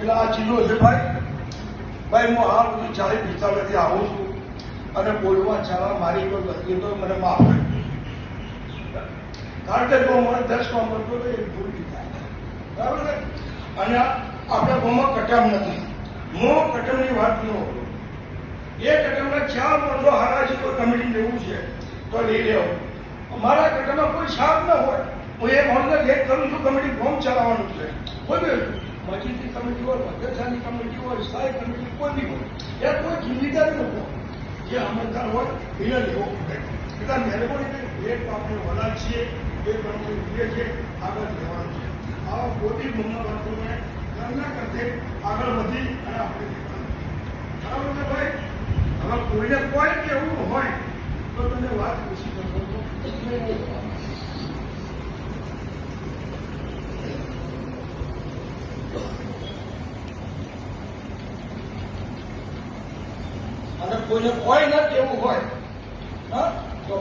એટલે આ જિલ્લો છે ભાઈ. ભાઈ, હું હાલ ચાલીસ પિસ્તાળીસથી આવું છું. અને બોલવા ચાલવા મારી કોઈ ગલતી તો મને માફ કરી કારણ કે જો મને દસમાં મળતો તો એ ભૂલ બરાબર ને અને આપણે બહુમાં કટમ નથી. હું કટમની વાત ન કરું. એ કટમના ચાર માણસો હારા છે કોઈ કમિટી લેવું છે. તો લઈ લેવો. અમારા કટમમાં કોઈ છાપ ન હોય. હું એ માણસને લેટ કરું છું, કમિટી ફોર્મ ચલાવવાનું છે. કોઈ બી મસ્જિદની કમિટી હોય મદ્રસાની કમિટી હોય સ્થાયી કમિટી કોઈ બી હોય એ કોઈ જિમ્મેદારી હોય. જે આમંત્રણ હોય, એને લેવો પડે એટલે મહેરબાની કરીને એક આપણે વડા છીએ એ પ્રમાણે ઉભીએ છીએ, આગળ લેવાનું છે. આવા ગુમના વાતોને ઘરના કરતે આગળ વધી અને આપણે બરાબર ભાઈ? હવે કોઈને કોઈ કેવું હોય તો તમે વાત પૂછી અને કોઈને કોઈ ન કેવું હોય હા? તો